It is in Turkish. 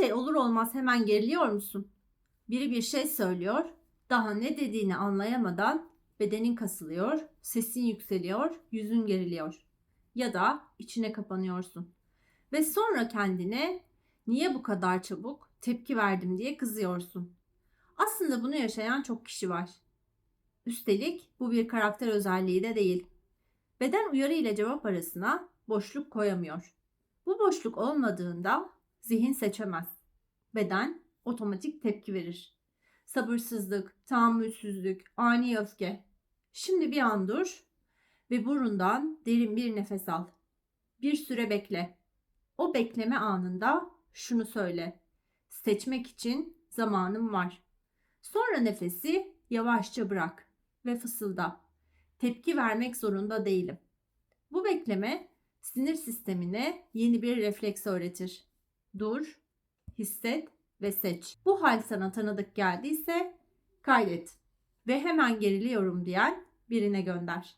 şey olur olmaz hemen geriliyor musun? Biri bir şey söylüyor, daha ne dediğini anlayamadan bedenin kasılıyor, sesin yükseliyor, yüzün geriliyor. Ya da içine kapanıyorsun. Ve sonra kendine niye bu kadar çabuk tepki verdim diye kızıyorsun. Aslında bunu yaşayan çok kişi var. Üstelik bu bir karakter özelliği de değil. Beden uyarı ile cevap arasına boşluk koyamıyor. Bu boşluk olmadığında zihin seçemez. Beden otomatik tepki verir. Sabırsızlık, tahammülsüzlük, ani öfke. Şimdi bir an dur ve burundan derin bir nefes al. Bir süre bekle. O bekleme anında şunu söyle. Seçmek için zamanım var. Sonra nefesi yavaşça bırak ve fısılda. Tepki vermek zorunda değilim. Bu bekleme sinir sistemine yeni bir refleks öğretir. Dur, hisset ve seç. Bu hal sana tanıdık geldiyse kaydet ve hemen geriliyorum diyen birine gönder.